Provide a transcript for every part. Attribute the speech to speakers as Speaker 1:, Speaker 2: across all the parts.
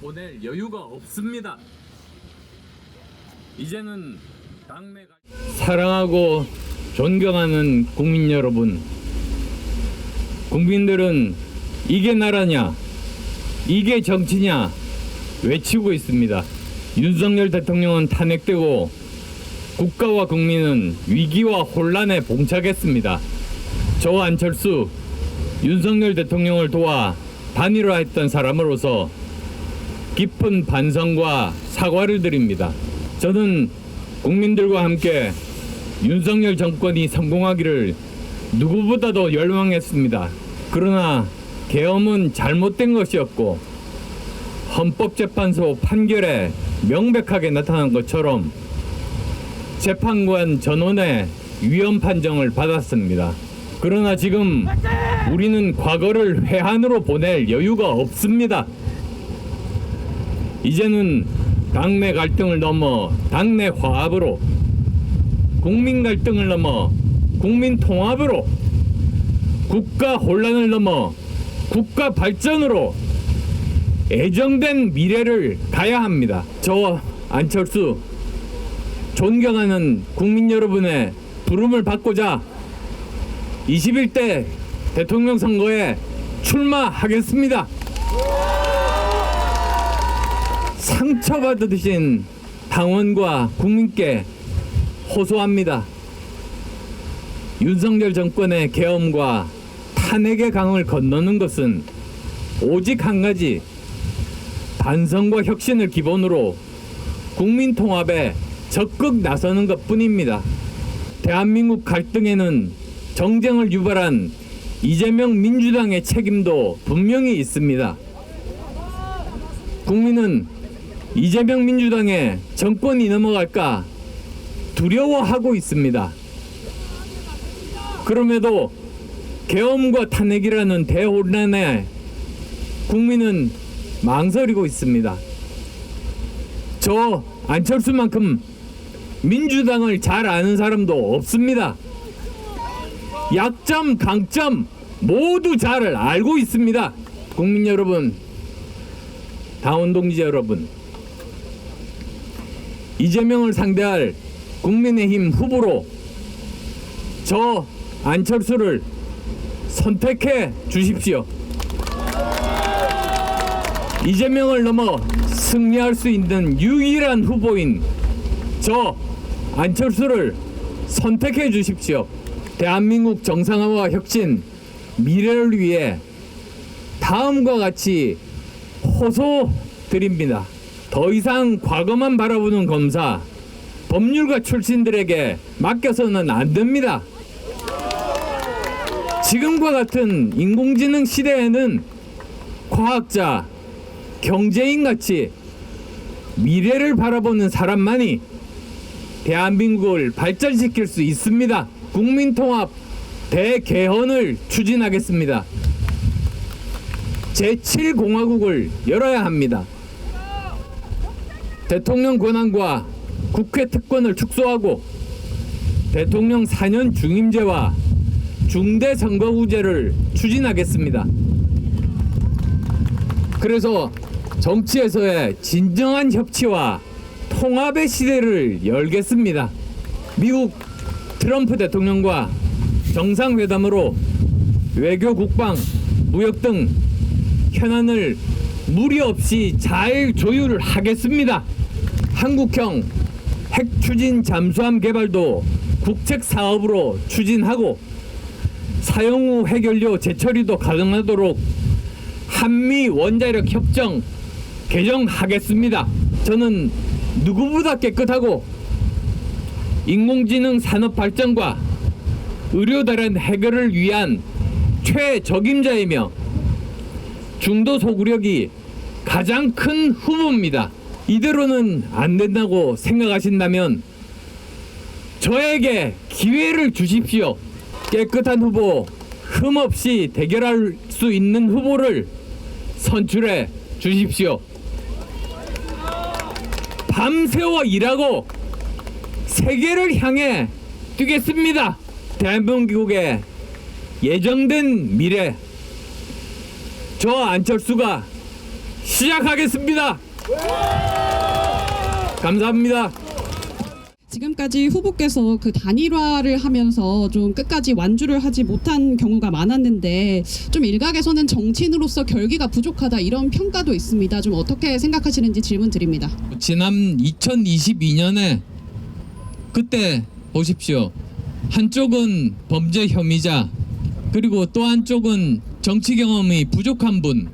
Speaker 1: 보낼 여유가 없습니다. 이제는 당내가 사랑하고 존경하는 국민 여러분, 국민들은 이게 나라냐, 이게 정치냐 외치고 있습니다. 윤석열 대통령은 탄핵되고 국가와 국민은 위기와 혼란에 봉착했습니다. 저 안철수 윤석열 대통령을 도와 단일화했던 사람으로서 깊은 반성과 사과를 드립니다. 저는 국민들과 함께 윤석열 정권이 성공하기를 누구보다도 열망했습니다. 그러나 계엄은 잘못된 것이었고 헌법재판소 판결에 명백하게 나타난 것처럼 재판관 전원의 위헌 판정을 받았습니다. 그러나 지금 우리는 과거를 회한으로 보낼 여유가 없습니다. 이제는 당내 갈등을 넘어 당내 화합으로 국민 갈등을 넘어 국민 통합으로 국가 혼란을 넘어 국가 발전으로 애정된 미래를 가야 합니다. 저 안철수 존경하는 국민 여러분의 부름을 받고자 21대 대통령 선거에 출마하겠습니다. 상처받으신 당원과 국민께 호소합니다. 윤석열 정권의 계엄과 탄핵의 강을 건너는 것은 오직 한 가지 반성과 혁신을 기본으로 국민 통합에 적극 나서는 것 뿐입니다. 대한민국 갈등에는 정쟁을 유발한 이재명 민주당의 책임도 분명히 있습니다. 국민은 이재명 민주당의 정권이 넘어갈까 두려워하고 있습니다. 그럼에도 계엄과 탄핵이라는 대혼란에 국민은 망설이고 있습니다. 저 안철수만큼 민주당을 잘 아는 사람도 없습니다. 약점, 강점 모두 잘 알고 있습니다. 국민 여러분, 당원 동지 여러분, 이재명을 상대할 국민의힘 후보로 저 안철수를 선택해 주십시오. 이재명을 넘어 승리할 수 있는 유일한 후보인 저 안철수를 선택해 주십시오. 대한민국 정상화와 혁신, 미래를 위해 다음과 같이 호소 드립니다. 더 이상 과거만 바라보는 검사, 법률가 출신들에게 맡겨서는 안 됩니다. 지금과 같은 인공지능 시대에는 과학자, 경제인 같이 미래를 바라보는 사람만이 대한민국을 발전시킬 수 있습니다. 국민통합 대개헌을 추진하겠습니다. 제7공화국을 열어야 합니다. 대통령 권한과 국회 특권을 축소하고 대통령 4년 중임제와 중대 선거구제를 추진하겠습니다. 그래서 정치에서의 진정한 협치와 통합의 시대를 열겠습니다. 미국 트럼프 대통령과 정상회담으로 외교, 국방, 무역 등 현안을 무리 없이 잘 조율을 하겠습니다. 한국형 핵 추진 잠수함 개발도 국책 사업으로 추진하고 사용 후 핵연료 재처리도 가능하도록 한미 원자력 협정 개정하겠습니다. 저는 누구보다 깨끗하고 인공지능 산업 발전과 의료 다른 해결을 위한 최적임자이며 중도 소구력이 가장 큰 후보입니다. 이대로는 안 된다고 생각하신다면 저에게 기회를 주십시오. 깨끗한 후보, 흠 없이 대결할 수 있는 후보를 선출해 주십시오. 밤새워 일하고 세계를 향해 뛰겠습니다. 대한민국의 예정된 미래. 저 안철수가 시작하겠습니다. 감사합니다.
Speaker 2: 지금까지 후보께서 그 단일화를 하면서 좀 끝까지 완주를 하지 못한 경우가 많았는데 좀 일각에서는 정치인으로서 결기가 부족하다 이런 평가도 있습니다. 좀 어떻게 생각하시는지 질문 드립니다.
Speaker 1: 지난 2022년에 그때 보십시오. 한쪽은 범죄 혐의자 그리고 또 한쪽은 정치 경험이 부족한 분.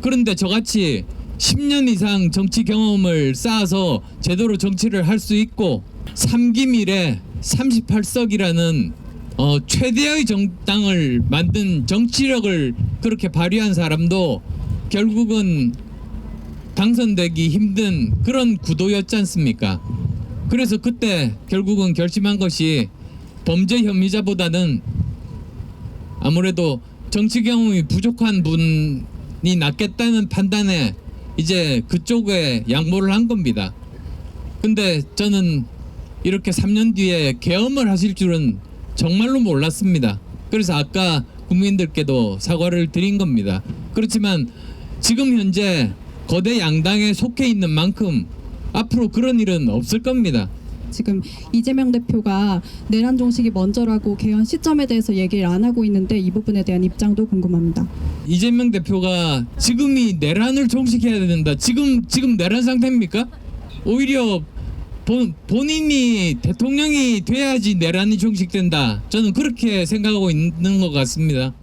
Speaker 1: 그런데 저같이 10년 이상 정치 경험을 쌓아서 제대로 정치를 할 수 있고 3기 미래 38석이라는 어, 최대의 정당을 만든 정치력을 그렇게 발휘한 사람도 결국은 당선되기 힘든 그런 구도였지 않습니까? 그래서 그때 결국은 결심한 것이 범죄 혐의자보다는 아무래도 정치 경험이 부족한 분이 낫겠다는 판단에 이제 그쪽에 양보를 한 겁니다. 근데 저는 이렇게 3년 뒤에 계엄을 하실 줄은 정말로 몰랐습니다. 그래서 아까 국민들께도 사과를 드린 겁니다. 그렇지만 지금 현재 거대 양당에 속해 있는 만큼 앞으로 그런 일은 없을 겁니다.
Speaker 3: 지금 이재명 대표가 내란 종식이 먼저라고 개헌 시점에 대해서 얘기를 안 하고 있는데 이 부분에 대한 입장도 궁금합니다.
Speaker 1: 이재명 대표가 지금이 내란을 종식해야 된다. 지금 지금 내란 상태입니까? 오히려 본, 본인이 대통령이 돼야지 내란이 종식된다. 저는 그렇게 생각하고 있는 것 같습니다.